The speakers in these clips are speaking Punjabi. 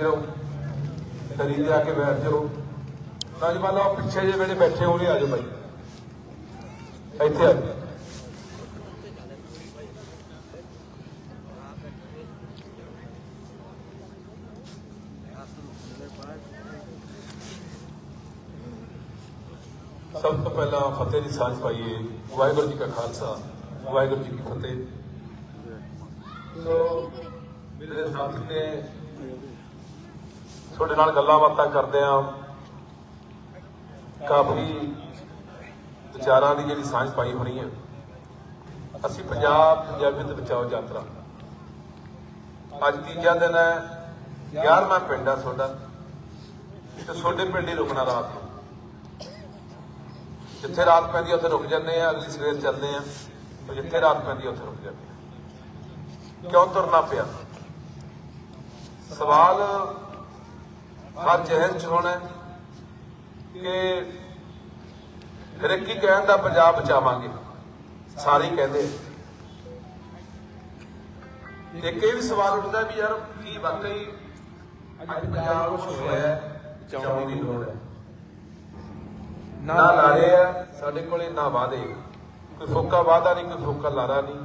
ਜਾਓ ਕਰੀ ਜਾ ਕੇ ਬੈਠ ਜਾਓ। ਨੌਜਵਾਨ ਲਓ ਪਿੱਛੇ ਜੇ ਜਿਹੜੇ ਬੈਠੇ ਹੋਣੇ, ਆ ਜਾਓ ਬਾਈ। ਇੱਥੇ ਆ ਜਾਓ। ਸਭ ਤੋਂ ਪਹਿਲਾਂ ਫਤਿਹ ਦੀ ਸਾਂਝ ਪਾਈਏ। ਵਾਹਿਗੁਰੂ ਜੀ ਕਾ ਖਾਲਸਾ, ਵਾਹਿਗੁਰੂ ਜੀ ਕੀ ਫਤਿਹ। ਸੋ, ਮੇਰੇ ਸਾਥੀ ਨੇ ਤੁਹਾਡੇ ਨਾਲ ਗੱਲਾਂ ਬਾਤਾਂ ਕਰਦੇ ਆ। ਕਾਫੀ ਵਿਚਾਰਾਂ ਦੀ ਜਿਹੜੀ ਸਾਂਝ ਪਾਈ ਹੋਣੀ ਹੈ ਅਸੀਂ ਪੰਜਾਬ ਪੰਜਾਬੀਅਤ ਬਚਾਓ ਯਾਤਰਾ। ਅੱਜ ਤੀਜਾ ਦਿਨ ਹੈ 11ਵਾਂ ਪਿੰਡ ਆ ਤੁਹਾਡਾ। ਤੇ ਤੁਹਾਡੇ ਪਿੰਡ ਹੀ ਰੁਕਣਾ ਰਾਤ ਨੂੰ। ਜਿੱਥੇ ਰਾਤ ਪੈਂਦੀ ਆ, ਉੱਥੇ ਰੁਕ ਜਾਂਦੇ ਆ, ਅਗਲੀ ਸਵੇਰ ਚੱਲਦੇ ਆ। ਤੇ ਜਿੱਥੇ ਰਾਤ ਪੈਂਦੀ ਆ, ਉੱਥੇ ਰੁਕ ਜਾਂਦੇ ਆ। ਕਿਉਂ ਤੁਰਨਾ ਪਿਆ? ਸਵਾਲ ਹਰ ਜਹਨ ਚ ਹੋਣਾ ਕਿ ਹੀ ਕਹਿਣ ਦਾ ਪੰਜਾਬ ਬਚਾਵਾਂਗੇ? ਸਾਰੇ ਕਹਿੰਦੇ। ਇੱਕ ਇਹ ਵੀ ਸਵਾਲ ਉੱਠਦਾ ਵੀ ਯਾਰ ਕੀ ਵਾਕਈ ਅੱਜ ਪੰਜਾਬ ਕੁਛ ਹੋਇਆ ਬਚਾਉਣ ਦੀ ਲੋੜ ਹੈ। ਨਾ ਲਾਰੇ ਆ ਸਾਡੇ ਕੋਲੇ ਨਾ ਵਾਦੇ ਕੋਈ ਫੋਕਾ ਵਾਦਾ ਨਹੀਂ ਕੋਈ ਫੋਕਾ ਲਾਰਾ ਨਹੀਂ।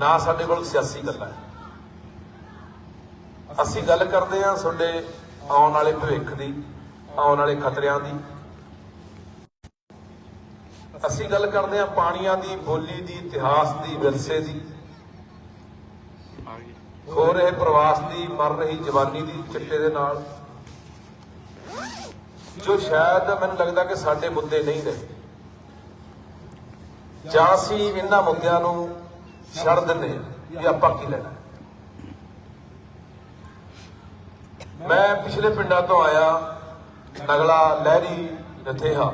ਨਾ ਸਾਡੇ ਕੋਲ ਸਿਆਸੀ ਗੱਲਾਂ ਹੈ। ਅਸੀਂ ਗੱਲ ਕਰਦੇ ਹਾਂ ਤੁਹਾਡੇ ਆਉਣ ਵਾਲੇ ਭਵਿੱਖ ਦੀ, ਆਉਣ ਵਾਲੇ ਖਤਰਿਆਂ ਦੀ। ਅਸੀਂ ਗੱਲ ਕਰਦੇ ਹਾਂ ਪਾਣੀਆਂ ਦੀ, ਬੋਲੀ ਦੀ, ਇਤਿਹਾਸ ਦੀ, ਵਿਰਸੇ ਦੀ। ਹੋ ਰਹੇ ਪ੍ਰਵਾਸ ਦੀ, ਮਰ ਰਹੀ ਜਵਾਨੀ ਦੀ, ਚਿੱਟੇ ਦੇ ਨਾਲ। ਜੋ ਸ਼ਾਇਦ ਮੈਨੂੰ ਲੱਗਦਾ ਕਿ ਸਾਡੇ ਮੁੱਦੇ ਨਹੀਂ ਰਹੇ ਜਾਂ ਅਸੀਂ ਇਹਨਾਂ ਮੁੱਦਿਆਂ ਨੂੰ ਛੱਡ ਦਿੰਦੇ ਹਾਂ ਵੀ ਆਪਾਂ ਕੀ ਲੈਣਾ। ਮੈਂ ਪਿਛਲੇ ਪਿੰਡਾਂ ਤੋਂ ਆਇਆ ਨਗਲਾ ਲਹਿਰੀ ਰਥੇਹਾ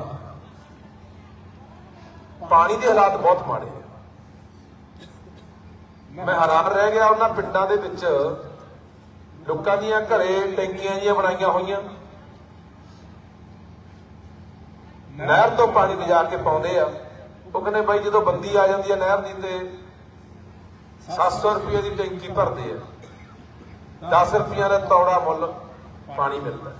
ਪਾਣੀ ਦੇ ਹਾਲਾਤ ਬਹੁਤ ਮਾੜੇ ਆ ਮੈਂ ਹੈਰਾਨ ਰਹਿ ਗਿਆ ਉਹਨਾਂ ਪਿੰਡਾਂ ਦੇ ਵਿੱਚ। ਲੋਕਾਂ ਦੀਆਂ ਘਰੇ ਟੈਂਕੀਆਂ ਜੀਆਂ ਬਣਾਈਆਂ ਹੋਈਆਂ। ਨਹਿਰ ਤੋਂ ਪਾਣੀ ਲਿਜਾ ਕੇ ਪਾਉਂਦੇ ਆ। ਉਹ ਕਹਿੰਦੇ ਬਾਈ ਜਦੋਂ ਬੰਦੀ ਆ ਜਾਂਦੀ ਆ ਨਹਿਰ ਦੀ ਤੇ 700 ਰੁਪਏ ਦੀ ਟੈਂਕੀ ਭਰਦੇ ਆ। 10 ਰੁਪਈਆ ਦਾ ਤੌੜਾ ਮੁੱਲ। ਪਾਣੀ ਮਿਲਦਾ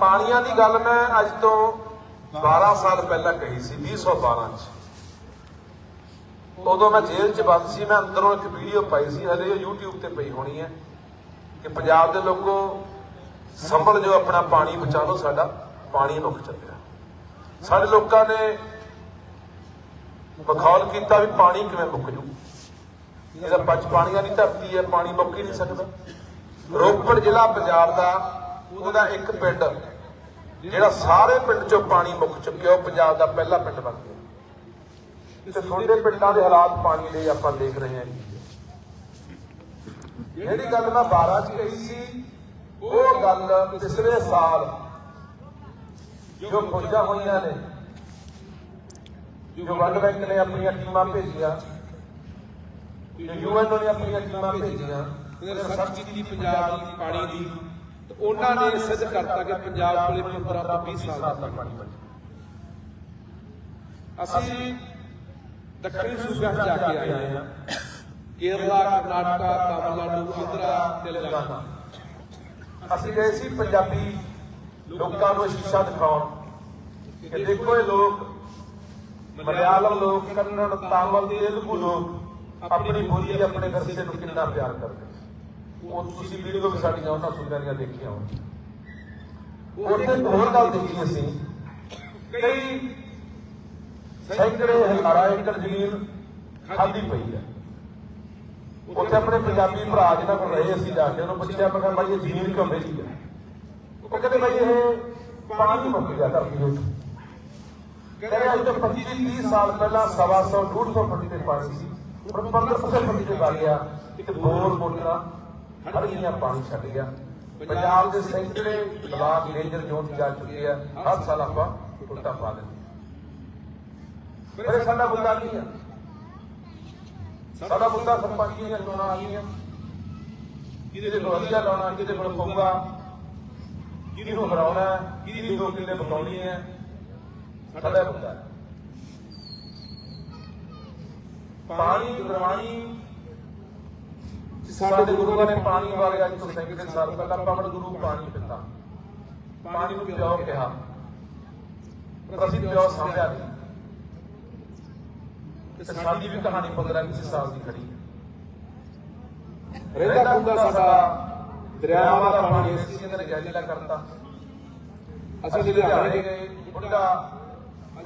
ਪਾਣੀਆਂ ਦੀ ਗੱਲ ਮੈਂ ਅੱਜ ਤੋਂ 12 ਸਾਲ ਪਹਿਲਾਂ ਕਹੀ ਸੀ 2012 ਚ। ਉਦੋਂ ਮੈਂ ਜੇਲ੍ਹ ਚ ਬੰਦ ਸੀ, ਮੈਂ ਅੰਦਰੋਂ ਇੱਕ ਵੀਡੀਓ ਪਾਈ ਸੀ ਹਲੇ ਉਹ YouTube ਤੇ ਪਈ ਹੋਣੀ ਹੈ ਕਿ ਪੰਜਾਬ ਦੇ ਲੋਕੋ ਸੰਭਲ ਜੋ ਆਪਣਾ ਪਾਣੀ ਬਚਾ ਲਓ, ਸਾਡਾ ਪਾਣੀ ਮੁੱਕ ਚੱਲਿਆ। ਸਾਡੇ ਲੋਕਾਂ ਨੇ ਬਖੌਲ ਕੀਤਾ ਵੀ ਪਾਣੀ ਕਿਵੇਂ ਮੁੱਕ ਜੂ। ਇਹਦਾ ਪੰਜ ਪਾਣੀਆਂ ਦੀ ਧਰਤੀ ਹੈ, ਪਾਣੀ ਮੁੱਕ ਹੀ ਨਹੀਂ ਸਕਦਾ। ਰੋਪੜ ਜ਼ਿਲ੍ਹਾ ਪੰਜਾਬ ਦਾ, ਉਹਦਾ ਇੱਕ ਪਿੰਡ, ਜਿਹੜਾ ਸਾਰੇ ਪਿੰਡ ਚੋਂ ਪਾਣੀ ਮੁੱਕ ਚੁੱਕਿਆ, ਉਹ ਪੰਜਾਬ ਦਾ ਪਹਿਲਾ ਪਿੰਡ ਬਣ ਗਿਆ। ਤੇ ਤੁਹਾਡੇ ਪਿੰਡਾਂ ਦੇ ਹਾਲਾਤ ਪਾਣੀ ਦੇ ਆਪਾਂ ਦੇਖ ਰਹੇ ਹਾਂ। ਜਿਹੜੀ ਗੱਲ ਮੈਂ 12 ਚ ਕਹੀ ਸੀ, ਉਹ ਗੱਲ ਪਿਛਲੇ ਸਾਲ ਜੋ ਫੌਜਾਂ ਹੋਈਆਂ ਨੇ, ਜੋ ਵਰਲਡ ਬੈਂਕ ਨੇ ਆਪਣੀਆਂ ਟੀਮਾਂ ਭੇਜੀਆਂ, ਜੋ ਯੂਐਨ ਨੇ ਆਪਣੀਆਂ ਟੀਮਾਂ ਭੇਜੀਆਂ ਤੇ ਰਿਸਰਚ ਕੀਤੀ ਪੰਜਾਬ ਦੀ ਪਾਣੀ ਦੀ, ਤੇ ਉਹਨਾਂ ਨੇ ਸਿੱਧ ਕਰਤਾ ਕਿ ਪੰਜਾਬ ਕੋਲੇ 15 ਤੋਂ 20 ਸਾਲ ਦਾ ਪਾਣੀ ਬਚੇ ਅਸੀਂ ਦੱਖਣੀ ਸੂਬਿਆਂ ਜਾ ਕੇ ਆਏ ਹਾਂ। ਕੇਰਲਾ, ਕਰਨਾਟਕਾ, ਤਾਮਿਲਨਾਡੂ, ਆਂਧਰਾ, ਤੇਲੰਗਾਨਾ। ਅਸੀਂ ਗਏ ਸੀ ਪੰਜਾਬੀ ਲੋਕਾਂ ਨੂੰ ਸ਼ੀਸ਼ਾ ਦਿਖਾਉਣ। ਕਿ ਦੇਖੋ ਇਹ ਲੋਕ, ਮਲਿਆਲਮ ਲੋਕ, ਕੰਨੜ, ਤਾਮਿਲ, ਤੇਲਗੂ ਲੋਕ, ਆਪਣੀ ਬੋਲੀ, ਆਪਣੇ ਵਿਰਸੇ ਨੂੰ ਕਿੰਨਾ ਪਿਆਰ ਕਰਦੇ ਉਹ ਤੁਸੀਂ ਵੀਡੀਓ ਵੀ ਸਾਡੀਆਂ ਉਹਨਾਂ ਸੁਣਿਆ ਦੀਆਂ ਦੇਖੀਆਂ ਹੋਣ। ਉੱਥੇ ਇੱਕ ਹੋਰ ਗੱਲ ਦੇਖੀ ਅਸੀਂ। ਕਈ ਸੈਂਕੜੇ ਹਜ਼ਾਰਾਂ ਏਕੜ ਜ਼ਮੀਨ ਖਾਲੀ ਪਈ ਹੈ। ਉੱਥੇ ਆਪਣੇ ਪੰਜਾਬੀ ਭਰਾ ਜਿਹਨਾਂ ਕੋਲ ਰਹੇ ਅਸੀਂ ਜਾ ਕੇ ਉਹਨੂੰ ਪੁੱਛਿਆ ਮੈਂ ਕਿਹਾ ਬਾਈ ਇਹ ਜ਼ਮੀਨ ਕਿਉਂ ਵੇਚੀ ਹੈ? ਉਹ ਕਹਿੰਦੇ ਬਾਈ ਇਹ ਪਾਣੀ ਮੁੱਕ ਗਿਆ ਧਰਤੀ ਉੱਤੇ। ਕਹਿੰਦੇ ਅੱਜ ਤੋਂ 25 30 ਸਾਲ ਪਹਿਲਾਂ ਸਵਾ ਸੌ 150 ਫੁੱਟ ਤੇ ਪਾਣੀ ਸੀ। ਹੁਣ 1500 ਫੁੱਟ ਤੇ ਪਾ ਗਿਆ ਇੱਕ ਬੋਰ ਮੋਟਰਾਂ ਹਰ ਪਾਣੀ ਛੱਡ ਗਿਆ। ਪੰਜਾਬ ਦੇ ਸੈਂਕੜੇ ਬਲਾਕ ਰੇਂਜਰ ਜ਼ੋਨ ਜਾ ਚੁੱਕੇ ਆ। ਹਰ ਸਾਲ ਆਪਾਂ ਟੁੱਟਾ ਪਾ ਦਿੰਦੇ ਮੇਰੇ ਸਾਡਾ ਮੁੱਦਾ ਕੀ ਆ? ਸਾਡਾ ਮੁੱਦਾ ਸਰਪੰਚੀ ਦੀਆਂ ਚੋਣਾਂ ਆ ਗਈਆਂ। ਕਿਹਦੇ ਕੋਲ ਵਧੀਆ ਲਾਉਣਾ ਕਿਹਦੇ ਕੋਲ ਪਊਗਾ ਕਿਹਨੂੰ ਹਰਾਉਣਾ ਕਿਹਦੀ ਦੋ ਕਿੱਲੇ ਬਕਾਉਣੀ ਹੈ ਸਾਡਾ ਮੁੱਦਾ ਪਾਣੀ ਗੁਰਬਾਣੀ ਸਾਡੇ ਗੁਰੂਆਂ ਨੇ ਪਾਣੀ ਬਾਰੇ ਅੱਜ ਤੋਂ ਸੈਂਕੜੇ ਸਾਲ ਪਹਿਲਾਂ ਪਵਨ ਗੁਰੂ ਪਾਣੀ ਪਿਤਾ ਪਾਣੀ ਨੂੰ ਪਿਓ ਕਿਹਾ? ਅਸੀਂ ਪਿਓ ਸਮਝਿਆ ਨਹੀਂ? ਤੇ ਸਾਡੀ ਵੀ ਕਹਾਣੀ 15 20 ਸਾਲ ਦੀ ਖੜੀ ਹੈ। ਰਹਿੰਦਾ ਖੁੰਦਾ ਸਾਡਾ ਦਰਿਆਵਾਂ ਦਾ ਪਾਣੀ ਇਸ ਚੀਜ਼ ਨੇ ਗੈਲੀਲਾ ਕਰਤਾ। ਅਸੀਂ ਜਿਹੜੇ ਲੁਧਿਆਣੇ ਗਏ ਬੁੱਢਾ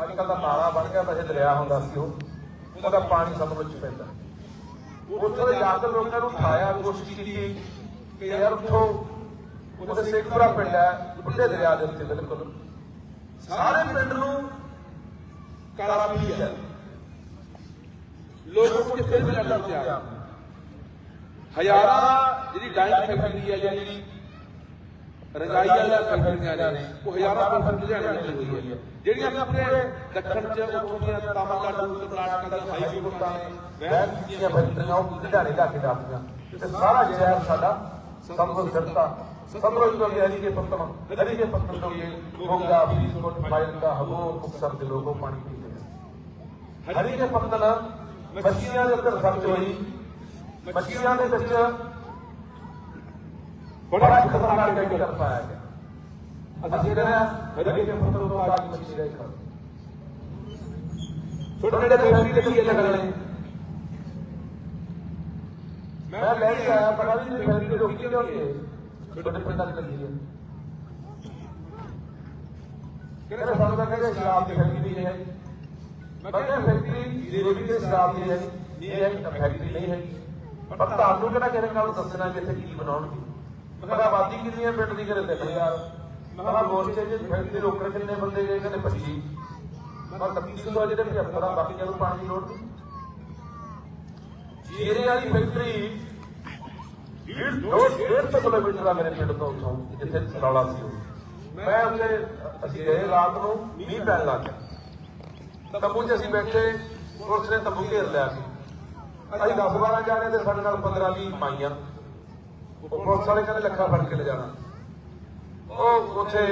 ਅੱਜ ਕੱਲ ਦਾ ਨਾਲਾ ਬਣ ਗਿਆ ਵੈਸੇ ਦਰਿਆ ਹੁੰਦਾ ਸੀ ਉਹ। ਉਹਦਾ ਪਾਣੀ ਸਭ ਵਿੱਚ ਪੈਂਦਾ। ਉੱਥੇ ਜਾ ਕੇ ਲੋਕਾਂ ਨੂੰ ਉਠਾਇਆ, ਕੋਸ਼ਿਸ਼ ਕੀਤੀ ਕਿ ਯਾਰ ਉੱਠੋ ਉਹਦੇ ਸੇਖਪੁਰਾ ਪਿੰਡ ਹੈ, ਬੁੱਢੇ ਦਰਿਆ ਦੇ ਉੱਤੇ ਬਿਲਕੁਲ। ਸਾਰੇ ਪਿੰਡ ਨੂੰ ਕਾਲਾ ਪੀ ਹੈ। ਲੋਕ ਕਿੱਥੇ ਵੀ ਲੜਨ ਤਿਆਰ ਹਜ਼ਾਰਾਂ ਜਿਹੜੀ ਡਾਈਂਗ ਫੈਕਟਰੀ ਹੈ, ਜਿਹੜੀ ਰਜਾਈ ਵਾਲੀਆਂ ਫੈਕਟਰੀਆਂ ਨੇ, ਉਹ ਹਜ਼ਾਰਾਂ ਪਰਸੈਂਟ ਲੁਧਿਆਣੇ ਵਿੱਚ ਲੱਗੀ ਹੋਈ ਹੈ। ਜਿਹੜੀਆਂ ਆਪਣੇ ਦੱਖਣ ਚ ਉੱਥੋਂ ਦੀਆਂ ਤਾਮਿਲਨਾਡੂ ਤੇ ਕਰਨਾਟਕਾ ਦੀਆਂ ਹਾਈ ਕੋਰਟਾਂ ਨੇ ਵਹਿਣ ਦੀਆਂ ਫੈਕਟਰੀਆਂ ਉਹ ਲੁਧਿਆਣੇ ਜਾ ਕੇ ਦੱਸਦੀਆਂ ਤੇ ਸਾਰਾ ਸ਼ਹਿਰ ਸਾਡਾ ਸੰਭਵ ਸਿਰਤਾ। ਸਮਰੋਜ ਤੋਂ ਹਰੀ ਕੇ ਪੱਤਨ ਹਰੀ ਕੇ ਪੱਤਨ ਤੋਂ ਇਹ ਹੋਗਾ ਫਰੀਦਕੋਟ ਫਾਇਦਾ ਹਬੋ ਮੁਕਸਰ ਦੇ ਲੋਗੋ ਪਾਣੀ ਪੀਂਦੇ ਨੇ। ਹਰੀ ਕੇ ਪੱਤਨ ਮੱਛੀਆਂ ਦੇ ਉੱਤੇ ਸਰਚ ਹੋਈ। ਮੱਛੀਆਂ ਦੇ ਵਿੱਚ ਬੜਾ ਖਤਰਨਾਕ ਕੈਮੀਕਲ ਪਾਇਆ ਗਿਆ ਅਸੀਂ ਜਿਹੜੇ ਨਾ ਹਰੀ ਕੇ ਪੱਤਨ ਤੋਂ ਆ ਕੇ ਮੱਛੀ ਦੇ ਖਾ ਛੋਟੇ ਛੋਟੇ ਫੈਕਟਰੀ ਲੱਗੀ ਹੈ ਲੱਗਣੇ ਮੈਂ ਲੈ ਕੇ ਆਇਆ ਪਤਾ ਵੀ ਨਹੀਂ ਫੈਕਟਰੀ ਦੇ ਰੋਕੀ ਲਿਆਉਂਦੇ ਛੋਟੇ ਪਿੰਡਾਂ 'ਚ ਲੱਗੀ ਹੈ ਕਿਹੜੇ ਸਾਨੂੰ ਤਾਂ ਕਹਿੰਦੇ ਸ਼ਰਾਬ ਦੀ ਫੈਕਟਰੀ ਨਹੀਂ ਹੈ ਮੈਂ ਕਹਿੰਦਾ ਫੈਕਟਰੀ ਜੀਰੇਬੀ ਦੇ ਸ਼ਰਾਬ ਦੀ ਹੈ ਨਹੀਂ ਹੈ ਤਾਂ ਫੈਕਟਰੀ ਨਹੀਂ ਹੈ ਪਰ ਤੁਹਾਨੂੰ ਕਿਹੜਾ ਕਿਸੇ ਨਾਲ ਦੱਸਣਾ ਕਿ ਇੱਥੇ ਕੀ ਬਣਾਉਣਗੇ ਮੈਂ ਆਬਾਦੀ ਕਿੰਨੀ ਹੈ ਪਿੰਡ ਦੀ ਕਰੇ 3000 ਮੈਂ ਕਿਹਾ ਮੋਰਚੇ 'ਚ ਫੈਕਟਰੀ ਰੋਕਣ ਕਿੰਨੇ ਬੰਦੇ ਗਏ ਕਹਿੰਦੇ 25 ਮੈਂ 3100 ਜਿਹੜੇ 75 ਬਾਕੀਆਂ ਨੂੰ ਪਾਣੀ ਦੀ ਲੋੜ ਨਹੀਂ। ਜੀਰੇ ਵਾਲੀ ਫੈਕਟਰੀ ਡੇਢ ਦੋ ਡੇਢ ਸੌ ਕਿਲੋਮੀਟਰ ਆ ਮੇਰੇ ਪਿੰਡ ਤੋਂ ਉੱਥੋਂ ਜਿੱਥੇ ਸਲੌਲਾ ਸੀ। ਮੈਂ ਉੱਥੇ ਅਸੀਂ ਗਏ ਰਾਤ ਨੂੰ ਮੀਂਹ ਪੈਣ ਲੱਗ ਗਿਆ। ਤੰਬੂ 'ਚ ਅਸੀਂ ਬੈਠੇ ਪੁਲਿਸ ਨੇ ਤੰਬੂ ਘੇਰ ਲਿਆ ਸੀ। ਅਸੀਂ 10 12 ਜਾਣੇ ਤੇ ਸਾਡੇ ਨਾਲ 15 20 ਪਾਈਆਂ ਉਹ ਪੁਲਿਸ ਵਾਲੇ ਕਹਿੰਦੇ ਲੱਖਾਂ ਫੜ ਕੇ ਲੈ ਜਾਣਾ। ਉਹ ਉੱਥੇ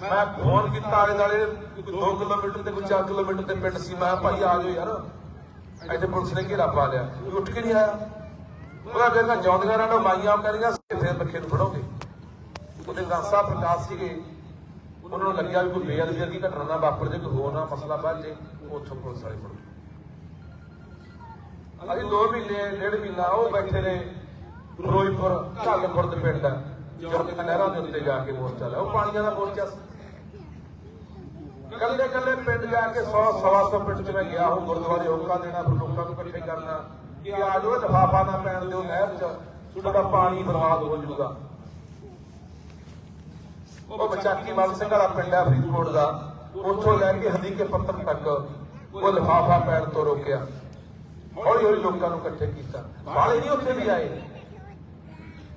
ਮੈਂ ਫੋਨ ਕੀਤਾ ਆਲੇ ਦਾਲੇ 2 ਕਿਲੋਮੀਟਰ ਤੇ, ਕੋਈ 4 ਕਿਲੋਮੀਟਰ ਤੇ ਪਿੰਡ ਸੀ। ਮੈਂ ਭਾਈ, ਆ ਜਾਓ ਯਾਰ। ਇੱਥੇ ਪੁਲਿਸ ਨੇ ਘੇਰਾ ਪਾ ਲਿਆ। ਉੱਠ ਕੇ ਨਹੀਂ ਆਇਆ। ਉਹਦਾ ਕਹਿੰਦਾ ਜੌਂਦੀਆਂ ਨਾਲ ਮਾਈਆਂ ਕਹਿੰਦੀਆਂ ਫੇਰ ਬੱਖੇ ਨੂੰ ਫੜੋਗੇ। ਉਹਦੇ ਗਾਂਸਾ ਪ੍ਰਕਾਸ਼ ਸੀਗੇ। ਉਹਨਾਂ ਨੂੰ ਲੱਗਿਆ ਵੀ ਕੋਈ ਬੇਅਦਬੀ ਦੀ ਘਟਨਾ ਨਾ ਵਾਪਰ ਜੇ ਕੋਈ ਹੋਰ ਨਾ ਮਸਲਾ ਵੱਧ ਜੇ ਉੱਥੋਂ ਪੁਲਿਸ ਵਾਲੇ ਫੜ ਅਸੀਂ 2 ਮਹੀਨੇ, ਡੇਢ ਮਹੀਨਾ ਉਹ ਬੈਠੇ ਨੇ ਫਿਰੋਜ਼ਪੁਰ ਢੱਲਪੁਰ ਦੇ ਪਿੰਡ ਜੁਰਤ ਨਹਿਰਾਂ ਦੇ ਉੱਤੇ ਜਾ ਕੇ ਮੋਰਚਾ ਲਿਆ ਉਹ ਪਾਣੀਆਂ ਦਾ ਮੋਰਚਾ ਕੱਲੇ ਕੱਲੇ ਪਿੰਡ ਜਾ ਕੇ 100 ਸਵਾ ਸੌ ਪਿੰਡ ਚ ਮੈਂ ਗਿਆ, ਉਹ ਗੁਰਦੁਆਰੇ ਹੋਕਾ ਦੇਣਾ ਫਿਰ ਲੋਕਾਂ ਨੂੰ ਇਕੱਠੇ ਕਰਨਾ, ਕਿ ਆ ਜਾਓ, ਲਿਫਾਫਾ ਨਾ ਪੈਣ ਦਿਓ ਨਹਿਰ ਚ ਤੁਹਾਡਾ ਪਾਣੀ ਬਰਬਾਦ ਹੋ ਜਾਊਗਾ। ਉਹ ਬਚਾਕੀ ਮਲ ਸਿੰਘ ਵਾਲਾ ਪਿੰਡ ਹੈ, ਫਰੀਦਕੋਟ ਦਾ। ਉੱਥੋਂ ਲੈ ਕੇ ਹਦੀਕੇ ਪੱਤਨ ਤੱਕ ਉਹ ਲਿਫਾਫਾ ਪੈਣ ਤੋਂ ਰੋਕਿਆ। ਹੌਲੀ ਹੌਲੀ ਲੋਕਾਂ ਨੂੰ ਇਕੱਠੇ ਕੀਤਾ। ਬਾਲੇ ਨਹੀਂ ਉੱਥੇ ਵੀ ਆਏ।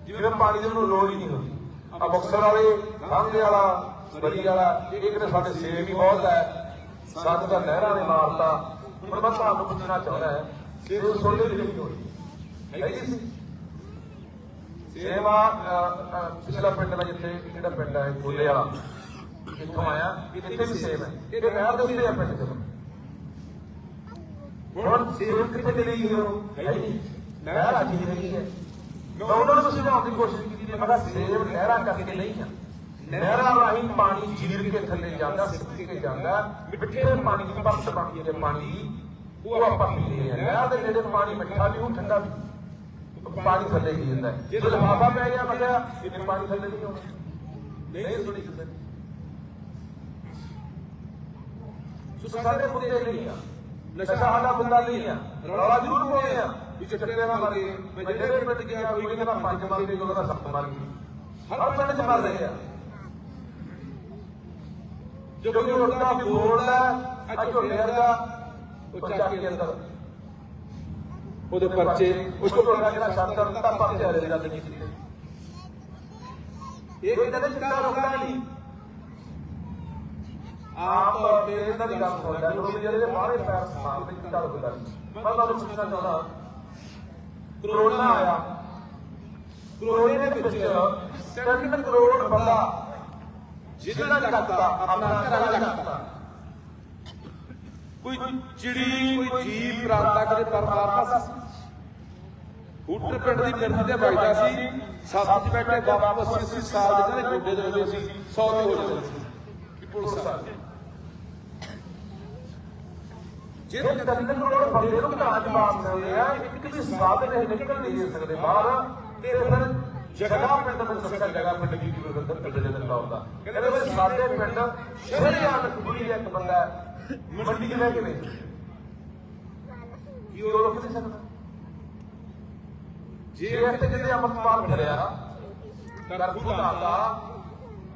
ਜਿਵੇਂ ਪਾਣੀ ਦੀ ਉਹਨੂੰ ਲੋੜ ਹੀ ਨਹੀਂ ਹੁੰਦੀ। ਆ ਮੁਕਤਸਰ ਵਾਲੇ ਸਾਹਮਣੇ ਵਾਲਾ ਬਲੀ ਵਾਲਾ, ਇਹ ਕਿਤੇ ਸਾਡੇ ਸੇਵ ਵੀ ਬਹੁਤ ਹੈ। ਸਾਨੂੰ ਤਾਂ ਨਹਿਰਾਂ ਨੇ ਮਾਰਤਾ। ਹੁਣ ਮੈਂ ਤੁਹਾਨੂੰ ਪੁੱਛਣਾ ਚਾਹੁੰਦਾ ਹੈ ਸੇਵ ਸੁਣਦੇ ਵੀ ਨਹੀਂ ਹੋਈ ਹੈਗੀ ਸੀ ਸੇਵਾ ਪਿਛਲਾ ਪਿੰਡ ਦਾ ਜਿੱਥੇ ਜਿਹੜਾ ਪਿੰਡ ਹੈ ਗੋਲੇ ਵਾਲਾ, ਇੱਥੋਂ ਆਇਆ, ਇੱਥੇ ਵੀ ਸੇਵ ਹੈ। ਇਹ ਨਹਿਰ ਦੇ ਉੱਤੇ ਆ ਪਿੰਡ ਦੇ ਹੁਣ ਸੇਵ ਕਿੱਥੇ ਚਲੀ ਗਈ ਹੈ ਨਹੀਂ ਨਹਿਰ ਅੱਜ ਹੀ ਰਹੀ ਹੈ। ਮੈਂ ਉਹਨਾਂ ਨੂੰ ਸਮਝਾਉਣ ਦੀ ਕੋਸ਼ਿਸ਼ ਕੀਤੀ ਮੈਂ ਕਿਹਾ ਸੇਵ ਨਹਿਰਾਂ ਕਰਕੇ ਨਹੀਂ ਆ। ਨਹਿਰਾਂ ਰਾਹੀਂ ਪਾਣੀ ਜੀਰ ਕੇ ਥੱਲੇ ਜਾਂਦਾ ਸਿੱਕ ਕੇ ਜਾਂਦਾ। ਮਿੱਠੇ ਪਾਣੀ ਦੀ ਪਰਤ ਬਣਦੀ ਹੈ ਪਾਣੀ ਦੀ ਉਹ ਆਪਾਂ ਪੀਂਦੇ ਹਾਂ। ਨਹਿਰ ਦੇ ਜਿਹੜੇ ਪਾਣੀ ਮਿੱਠਾ ਵੀ ਉਹ ਠੰਡਾ ਵੀ। ਪਾਣੀ ਥੱਲੇ ਹੀ ਜਾਂਦਾ। ਹੈ ਜੇ ਲਫਾਫਾ ਪੈ ਗਿਆ ਇਹ ਪਾਣੀ ਥੱਲੇ ਨਹੀਂ ਆਉਣਾ। ਨਹੀਂ ਸੁਣੀ ਕਿਤੇ ਸੋ ਸਾਡੇ ਮੁੱਦੇ ਨਹੀਂ ਆ। ਨਸ਼ਾ ਸਾਡਾ ਮੁੱਦਾ ਨਹੀਂ ਆ। ਰੌਲਾ ਜ਼ਰੂਰ ਪਾਉਂਦੇ ਆ। ਵੀ ਚੱਟੇ ਨਾ ਮਰ ਗਏ ਮੈਂ ਜਿਹੜੇ ਪਿੰਡ ਗਿਆ ਕੋਈ ਕਹਿੰਦਾ ਪੰਜ ਮਰ ਗਏ ਕੋਈ ਕਹਿੰਦਾ ਸੱਤ ਮਰ ਗਏ ਹਰ ਪਿੰਡ ਚ ਮਰ ਰਹੇ ਆ ਜੋ ਕੋਈ ਉੜਦਾ ਬੋਲਦਾ ਅੱਜ ਝੋਲੇ ਵਰਗਾ ਉਹ ਚੱਕ ਕੇ ਅੰਦਰ ਉਹਦੇ ਪਰਚੇ ਉਸ ਕੋਲ ਉਹਨਾਂ ਜਿਹੜਾ ਸ਼ਾਸਤਰ ਦਾ ਪਰਚੇ ਵਾਲੇ ਦੀ ਗੱਲ ਕੀਤੀ ਇਹ ਕਹਿੰਦਾ ਤੇ ਚਿੱਟਾ ਰੋਕਦਾ ਨਹੀਂ ਆਪ ਤੌਰ ਤੇ ਇਹਨਾਂ ਦੀ ਗੱਲ ਸੁਣਦਾ ਲੋਕ ਜਿਹੜੇ ਬਾਹਰੇ ਪੈਰ ਸਾਲ ਵਿੱਚ ਚਿੱਟਾ ਰੋਕਦਾ ਨਹੀਂ ਮੈਂ ਤੁਹਾਨੂੰ ਪੁੱਛਣਾ ਚਾਹੁੰਦਾ ਕਰੋਨਾ ਆਇਆ। ਕਰੋਨੇ ਦੇ ਵਿੱਚ 3 ਕਰੋੜ ਬੰਦਾ ਜਿਹਨਾਂ ਨੇ ਆਪਣਾ ਘਰਾਂ ਕਰਤਾ। ਕੋਈ ਚਿੜੀ, ਕੋਈ ਜੀਵ ਪ੍ਰਾਂਤਾ ਕਦੇ ਪਰਮਾਤਮਾ ਸੀ ਹੂਟਰ ਪਿੰਡ ਦੀ ਮਿਰਦੀ ਤੇ ਵੱਜਦਾ ਸੀ, ਸੱਤ 'ਚ ਬੈਠੇ ਬਾਪੂ 80 ਸਾਲ ਦੇ ਕਹਿੰਦੇ ਗੋਡੇ ਦੇ ਹੁੰਦੇ ਸੀ 100 ਤੇ ਹੋ ਜਾਂਦੇ ਸੀ। ਪੁਲਿਸ ਆ ਗਈ। ਜੇ ਤੰਦਰ ਕੋਲ ਬੰਦੇ ਨੂੰ ਘਾਟ ਮਾਰਦੇ ਆ ਇੱਕ ਵੀ ਸਾਧ ਨੇ ਨਿਕਲ ਨਹੀਂ ਦੇ ਸਕਦੇ ਬਾਹਰ ਤੇ ਫਿਰ ਜਗ੍ਹਾ ਪਿੰਡ ਨੂੰ ਦੱਸਿਆ ਜਗ੍ਹਾ ਪਿੰਡ ਦੀ ਬੰਦਰ ਪਿੰਡ ਦੇ ਦਿੰਦਾ ਹੁੰਦਾ। ਕਹਿੰਦੇ ਵੀ ਸਾਡੇ ਪਿੰਡ ਸ਼ਹਿਰੀਆਂ ਕੁੜੀ ਇੱਕ ਬੰਦਾ ਮੰਡੀ ਚ ਰਹਿ ਕੇ ਨਹੀਂ। ਕੀ ਉਹ ਰੋਕ ਨਹੀਂ ਸਕਦਾ? ਜੇ ਇੱਥੇ ਜਿਹਦੇ ਅਮਰਪਾਲ ਫਿਰਿਆ ਕਰਫੂ ਲਾਤਾ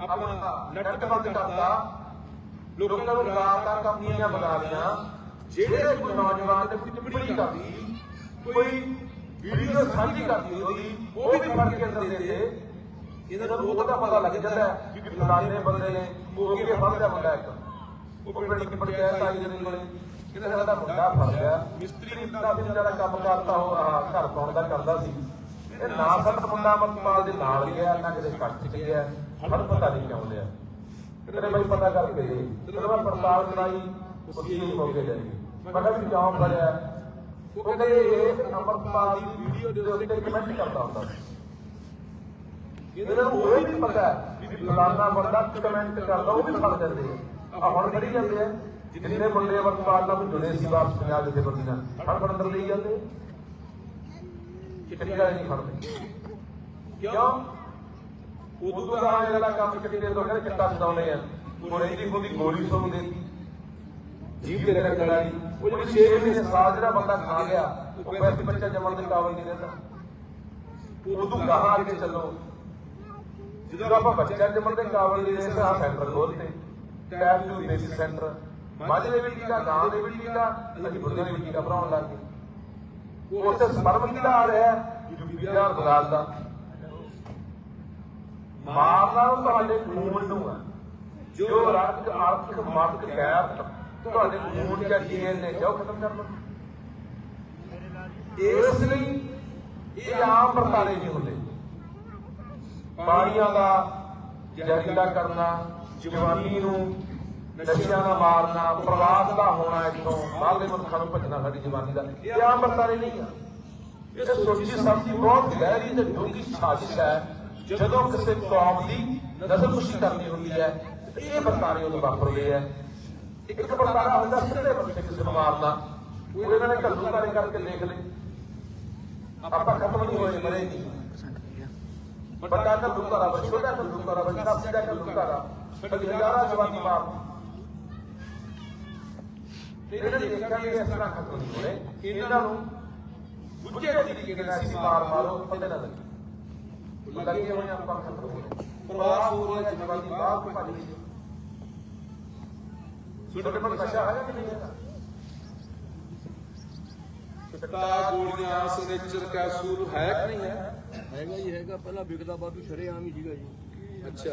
ਆਪਣਾ ਨੈਟ ਬੰਦ ਕਰਤਾ ਲੋਕਾਂ ਨੂੰ ਰੋਜ਼ਗਾਰ ਕੰਪਨੀਆਂ ਬਣਾ ਲੀਆਂ ਜਿਹੜੇ ਕੋਈ ਨੌਜਵਾਨ ਤੇ ਟਿੱਪਣੀ ਕਰਦੀ ਕੋਈ ਵੀਡੀਓ ਸਾਂਝੀ ਕਰਦੀ ਉਹਦੀ, ਉਹ ਵੀ ਫੜ ਕੇ ਅੰਦਰ ਦੇ ਦੇ। ਇਹਨਾਂ ਨੂੰ ਉਹਦਾ ਪਤਾ ਲੱਗ ਜਾਂਦਾ ਹੈ ਫਲਾਣੇ ਬੰਦੇ ਨੇ ਉਹ ਕਿਹੜੇ ਫੜਦਾ ਮੁੰਡਾ ਇੱਕ। ਉਹ ਪਿੰਡ ਦੀ ਪੰਚਾਇਤ ਆਈ ਦੇ ਕੋਲੇ ਕਿਤੇ ਸਾਡਾ ਮੁੰਡਾ ਫੜ ਗਿਆ ਮਿਸਤਰੀ ਦਾ ਵੀ ਜਿਹੜਾ ਕੰਮ ਕਰਦਾ ਉਹ ਆਹ ਘਰ ਪਾਉਣ ਦਾ ਕਰਦਾ ਸੀ। ਇਹ ਨਾ ਸਾਡਾ ਮੁੰਡਾ ਮਤਪਾਲ ਦੇ ਨਾਲ ਗਿਆ ਨਾ ਕਿਤੇ ਕੱਟ ਚ ਗਿਆ ਹਰ ਪਤਾ ਨਹੀਂ ਕਿਉਂ ਲਿਆ। ਕਿਤੇ ਬਾਈ ਪਤਾ ਕਰਕੇ ਦੇ। ਤੇਰੇ ਬਾਈ ਪੜਤਾਲ ਕਰਾਈ, ਉਸੇ ਹੀ ਹੋ ਕੇ ਜਾਈ ਵੀ ਕਿਉਂ ਫੜਿਆ ਉਹ ਕਹਿੰਦੇ ਇਹ ਅਮਰਪਾਲ ਦੀ ਵੀਡੀਓ ਦੇ ਉੱਤੇ ਕਮੈਂਟ ਕਰਦਾ ਹੁੰਦਾ ਇਹਨਾਂ ਨੂੰ ਉਹ ਹੀ ਪਤਾ ਵੀ ਫਲਾਣਾ ਬੰਦਾ ਕਮੈਂਟ ਕਰਦਾ, ਉਹ ਵੀ ਫੜ ਜਾਂਦੇ ਆ। ਆਹ ਹੁਣ ਫੜੀ ਜਾਂਦੇ ਆ। ਜਿੰਨੇ ਮੁੰਡੇ ਅਮਰਪਾਲ ਨਾਲ ਜੁੜੇ ਸੀ ਵਾਪਸ ਪੰਜਾਬ ਦੇ ਬੰਦੀ ਨਾਲ ਫੜ ਫੜ ਅੰਦਰ ਲਈ ਜਾਂਦੇ ਕਿਤੇ ਨਹੀਂ ਫੜਦੇ। ਕਿਉਂ? ਉਦੋਂ ਦਾ ਜਿਹੜਾ ਕੰਮ ਕਿਤੇ ਲੋਕਾਂ ਨੇ ਚਿੱਟਾ ਸਦਾਉਂਦੇ ਆ। ਗੋਲੀ ਦੀ ਖੋਦੀ ਗੋਲੀ ਸੁਣਦੇ ਜੀਭ ਤੇ ਰੱਖਣ ਵਾਲੀ। ਉਹ ਜਿਹੜੀ 6 ਮਹੀਨੇ ਸਾਲ ਜਿਹੜਾ ਬੰਦਾ ਖਾ ਗਿਆ, ਉਹ ਵੈਸੇ ਬੱਚਾ ਜੰਮਣ ਦੇ ਕਾਬਲ ਨਹੀਂ ਰਹਿੰਦਾ। ਉਦੋਂ ਕਹਾਂ ਅੱਗੇ ਚੱਲੋ? ਜਦੋਂ ਆਪਾਂ ਬੱਚਾ ਜੰਮਣ ਦੇ ਕਾਬਲ ਨਹੀਂ ਰਹਿੰਦੇ ਆ ਸੈਂਟਰ ਖੋਲਦੇ ਟੈਬ ਨੂੰ ਬੇਸਿਕ ਸੈਂਟਰ। ਮਾਝੇ ਦੇ ਵਿੱਚ ਦਾ ਗਾਂ ਦੇ ਵਿੱਚ ਦਾ ਅਸੀਂ ਬੁੱਢੇ ਦੇ ਵਿੱਚ ਦਾ ਭਰਾਉਣ ਲੱਗ ਗਏ। ਉੱਥੇ ਸਪਰਮ ਕਿਹਦਾ ਆ ਰਿਹਾ ਯੂਪੀ ਦਾ ਬਗਾਲ ਦਾ। ਮਾਰਨਾ ਉਹ ਤੁਹਾਡੇ ਖੂਨ ਨੂੰ ਹੈ ਜੋ ਰੱਤ ਆਰਥਿਕ ਮਾਰਕ ਗੈਪ ਤੁਹਾਡੇ ਖੂਨ ਜਾਂ ਡੀਐਨਏ ਜੋ ਖਤਮ ਕਰ ਲਓ। ਇਸ ਲਈ ਇਹ ਆਮ ਵਰਤਾਰੇ ਨਹੀਂ ਹੁੰਦੇ। ਪਾਣੀਆਂ ਦਾ ਜ਼ਹਿਰੀਲਾ ਕਰਨਾ, ਜਵਾਨੀ ਨੂੰ ਨਸ਼ਿਆਂ ਦਾ ਮਾਰਨਾ ਪ੍ਰਵਾਸ ਦਾ ਹੋਣਾ ਇੱਥੋਂ ਬਾਹਰਲੇ ਮੁਲਕਾਂ ਨੂੰ ਭੱਜਣਾ ਸਾਡੀ ਜਵਾਨੀ ਦਾ, ਇਹ ਆਮ ਵਰਤਾਰੇ ਨਹੀਂ ਆ। ਇਹ ਸੋਚੀ ਸਮਝੀ ਬਹੁਤ ਗਹਿਰੀ ਤੇ ਡੂੰਘੀ ਸਾਜ਼ਿਸ਼ ਹੈ, ਜਦੋਂ ਕਿਸੇ ਕੌਮ ਦੀ ਨਜ਼ਰਕੁਸ਼ੀ ਕਰਨੀ ਹੁੰਦੀ ਹੈ, ਇਹ ਵਰਤਾਰੇ ਉਦੋਂ ਵਾਪਰਦੇ ਆ ਇੱਕ ਵਰਤਾਰਾ ਹੁੰਦਾ ਸਿੱਧੇ ਬੰਦੇ ਕਿਸੇ ਨੂੰ ਮਾਰਨਾ ਉਹ ਇਹਨਾਂ ਨੇ ਘੱਲੂ ਕਾਰੇ ਕਰਕੇ ਦੇਖ ਲੈ। ਆਪਾਂ ਖਤਮ ਨਹੀਂ ਹੋਏ ਮਰੇ ਨਹੀਂ। ਵੱਡਾ ਤਾਂ ਦੁਕਾਰਾ ਵਾ ਛੋਟਾ ਤਾਂ ਦੁਕਾਰਾ ਵਾ ਸਿੱਧਾ ਤਾਂ ਦੁਕਾਰਾ ਫਿਰ ਹਜ਼ਾਰਾਂ ਜਵਾਨੀ ਮਾਰ ਤੇ ਇਹਨਾਂ ਨੇ ਦੇਖਿਆ ਕਿ ਇਸ ਤਰ੍ਹਾਂ ਖਤਮ ਨਹੀਂ ਹੋਣੇ। ਇਹਨਾਂ ਨੂੰ ਗੁੱਜੇ ਤਰੀਕੇ ਨਾਲ ਮਾਰ ਮਾਰੋ ਪਤਾ ਨਾ ਲੱਗੇ। ਲੱਗੇ ਹੋਏ ਆਪਾਂ ਖਤਮ ਹੋ ਗਏ। ਪ੍ਰਵਾਸ ਹੋ ਰਿਹਾ ਜਵਾਨੀ ਬਾਹਰ ਭੱਜ ਗਈ ਛੋਟੇ ਕੋਲ ਨਸ਼ਾ ਹੈ ਕਿ ਨਹੀਂ ਹੈਗਾ ਚਿੱਟਾ ਗੋਲੀਆਂ ਸਿਗਨੇਚਰ ਕੈਪਸੂਲ ਹੈ ਕਿ ਨਹੀਂ ਹੈ? ਹੈਗਾ ਹੀ ਹੈਗਾ। ਪਹਿਲਾਂ ਵਿਕਦਾ ਬਾਟੂ ਸ਼ਰੇਆਮ ਹੀ ਸੀਗਾ ਜੀ। ਅੱਛਾ।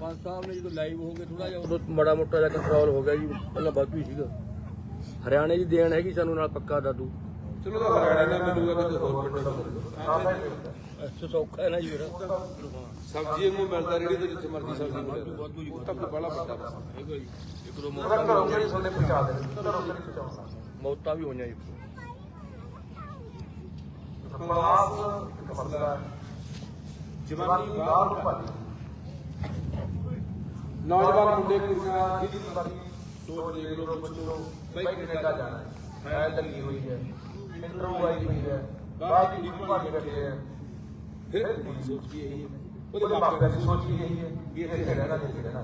ਪੰਜ ਸਾਹਿਬ ਨੇ ਜਦੋਂ ਲਾਈਵ ਹੋ ਗਏ ਥੋੜਾ ਜਿਹਾ ਉਦੋਂ ਮਾੜਾ ਮੋਟਾ ਜਿਹਾ ਕੰਟਰੋਲ ਹੋ ਗਿਆ ਜੀ। ਪਹਿਲਾਂ ਹੀ ਸੀਗਾ। ਹਰਿਆਣੇ ਦੀ ਦੇਣ ਹੈਗੀ ਸਾਨੂੰ ਨਾਲ ਪੱਕਾ ਦਾਦੂ। ਚਲੋ ਤਾਂ ਹਰਿਆਣੇ ਦਾ ਮਿਲੂਗਾ ਕਿਤੇ ਹੋਰ ਪਿੰਡ ਦਾ ਸੌਖਾ ਹੈ ਨਾ ਜੀ ਫਿਰ। ਸਬਜ਼ੀ ਨੂੰ ਮਿਲਦਾ ਰੇੜੀ ਤੇ ਜਿੱਥੇ ਮਰਜ਼ੀ ਸਬਜ਼ੀ ਮਿਲੇ। ਵਾਧੂ ਜੀ ਉਹ ਤਾਂ ਕੋਈ ਬੜਾ ਵੱਡਾ ਵਾ। ਹੈਗਾ ਜੀ। ਇੱਕ ਦੋ ਅਗਰ ਘਰੋਂ ਕਿਹੜੀ ਸੁਣਨੇ ਪਹੁੰਚਾ ਦੇ ਘਰੋਂ ਕਿਹੜੀ ਪਹੁੰਚਾਉਂਦਾ ਮੌਤਾਂ ਵੀ ਹੋਈਆਂ ਜੀ। ਪ੍ਰਵਾਸ ਇੱਕ ਮਸਲਾ ਜਵਾਨੀ ਬਾਹਰ ਨੂੰ ਭੱਜ ਨੌਜਵਾਨ ਮੁੰਡੇ ਕੁੜੀਆਂ। ਜਿਹਦੀ ਵਾਰੀ ਸੋਚ ਦੇਖ ਲਓ ਪੁੱਛ ਲਓ ਬਈ ਕੈਨੇਡਾ ਜਾਣਾ ਹੈ? ਫਾਈਲ ਲੱਗੀ ਹੋਈ ਹੈ ਇੰਟਰਵਿਊ ਆਈ ਹੋਈ ਹੈ ਬਾਅਦ ਦੀ ਭਾਜੀ ਬੈਠੇ ਹੈ। ਫਿਰ ਸੋਚਦੀ ਇਹੀ ਹੈ ਉਹਦੇ ਮਾਪਿਆਂ ਦੀ ਸੋਚ ਵੀ ਇਹੀ ਹੈ ਵੀ ਇੱਥੇ ਰਹਿਣਾ ਨਹੀਂ ਰਹਿਣਾ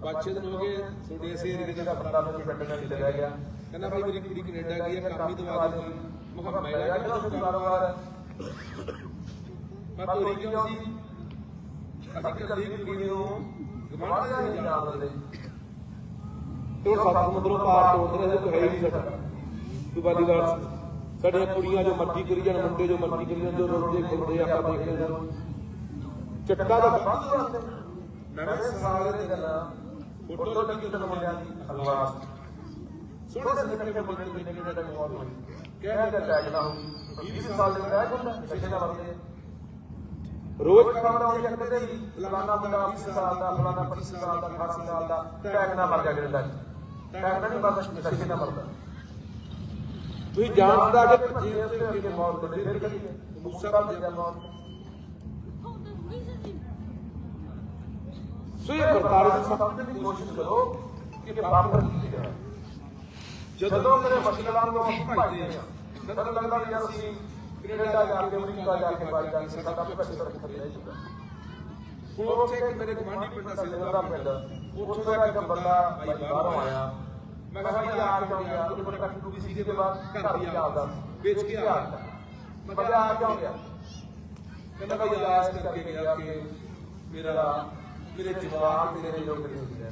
ਬੱਚੇ ਦਿਨ ਹੋ ਗਏ ਤੁਹਾਡੇ ਇਸੇ ਏਰੀਏ ਜਿਹੜਾ ਬੰਦਾ ਮੈਨੂੰ ਪਿੰਡ ਨਾਲ ਚਲਿਆ ਗਿਆ ਕਹਿੰਦਾ ਭਾਈ ਮੇਰੀ ਕੁੜੀ ਕੈਨੇਡਾ ਗਈ ਹੈ ਕੰਮ ਹੀ ਦਵਾ ਦੇ ਮੁਹੱਬਤ ਮੈਂ ਜਿਹੜਾ ਉਸ ਕਾਰੋਬਾਰ ਹੈ ਮੈਂ ਤੋਰੀ ਕਿਉਂ ਸੀ ਅਸੀਂ ਕੱਲੀ ਕੁੜੀ ਨੂੰ ਗਵਾਂਢ ਦਾ ਨਹੀਂ ਜਾਣ ਦਿੰਦੇ ਤੇ ਉਹ ਸੱਤ ਸਮੁੰਦਰੋਂ ਪਾਰ ਤੋੜਦੇ ਨੇ ਕੋਈ ਹੈ ਹੀ ਨਹੀਂ ਸਾਡਾ ਤੂੰ ਬਾਦੀ ਗੱਲ ਸਾਡੀਆਂ ਕੁੜੀਆਂ ਜੋ ਮਰਜ਼ੀ ਕਰੀ ਜਾਣ ਮੁੰਡੇ ਜੋ ਮਰਜ਼ੀ ਕਰੀ ਜਾਣ ਜੋ ਰੋਂਦੇ ਖੁੱਲਦੇ ਆਪਾਂ ਦੇਖਦੇ ਹਾਂ ਚਿੱਟਾ ਦਾ ਬੰਦ ਕਰਦੇ ਨਵੇਂ ਸਾਲ ਦੇ ਦਿਨ ਫੋਟੋ ਲੱਗੀ ਤੇ ਮੁੰਡਿਆਂ ਦੀ ਹਲਵਾ। ਛੋਟੇ ਜਿਹੇ ਨਿੱਕੇ ਮੁੰਡੇ ਦੀ ਜਿਹੇ ਦਾ ਮੌਤ ਹੋਈ ਕਹਿ ਕੇ ਟੈਗ ਨਾ ਹੋ 20 ਸਾਲ ਦੇ ਰਹਿ ਜਾਂਦਾ ਨਸ਼ੇ ਦਾ ਵਰਤੇ ਰੋਜ਼ ਰੋਜ਼ ਖਬਰ ਆਉਂਦੀ ਹੈ ਕਿਤੇ ਹੀ ਫਲਾਣਾ ਮੁੰਡਾ 20 ਸਾਲ ਦਾ ਫਲਾਣਾ 25 ਸਾਲ ਦਾ 18 ਸਾਲ ਦਾ ਟੈਗ ਨਾ ਮਰ ਗਿਆ ਕੈਨੇਡਾ ਟੈਗ ਨਾਲ ਨਹੀਂ ਮਰਦਾ ਨਸ਼ੇ ਨਾਲ ਮਰਦਾ। ਤੁਸੀਂ ਜਾਣਦਾ ਕਿ ਜੇ ਜੇ ਉੱਤੇ ਅੱਗੇ ਮੌਤ ਦੇ ਫਿਰ ਕਰੀ ਮੂਸਾ ਭੱਜਿਆ ਮੌਤ ਸੋ ਇਹ ਵਰਤਾਰੇ ਦੇ ਸਭ ਸਮਝਣ ਦੀ ਕੋਸ਼ਿਸ਼ ਕਰੋ ਕਿ ਵਾਪਰ ਕੀ ਰਿਹਾ ਜਦੋਂ ਮੇਰੇ ਮਸਲਦਾਰ ਨੂੰ ਅਸੀਂ ਭਜਦੇ ਹਾਂ, ਮੈਨੂੰ ਲੱਗਦਾ ਵੀ ਯਾਰ ਅਸੀਂ ਕੈਨੇਡਾ ਜਾ ਕੇ, ਅਮਰੀਕਾ ਜਾ ਕੇ ਬਾਈ ਜਾ ਕੇ ਸਾਡਾ ਪੈਸੇ ਤੱਕ ਖਤਰੇ ਰਹਿ ਜੂਗਾ ਹੁਣ ਉੱਥੇ ਇੱਕ ਮੇਰੇ ਗਵਾਂਢੀ ਪਿੰਡ ਦਾ ਸਿਲੰਦਰ ਦਾ ਪਿੰਡ, ਉੱਥੋਂ ਦਾ ਇੱਕ ਬੰਦਾ ਬਾਈ ਬਾਹਰੋਂ ਆਇਆ। ਮੈਂ ਕਿਹਾ ਵੀ ਆ ਕਿਉਂ ਗਿਆ। ਉਹਦੇ ਕੋਲ ਕੱਟ ਟੂਟੀ ਸੀ ਦੇ ਬਾਅਦ ਘਰ ਵੀ ਆਉਂਦਾ ਵੇਚ ਕੇ ਆ ਮੈਂ ਕਿਹਾ ਆ ਕਿਉਂ ਗਿਆ? ਕਹਿੰਦਾ ਬਈ ਆ ਇਸ ਕਰਕੇ ਗਿਆ ਕਿ ਮੇਰਾ ਮੇਰੇ ਜਵਾਕ ਮੇਰੇ ਜੋ ਕਰੀ ਹੁੰਦੇ।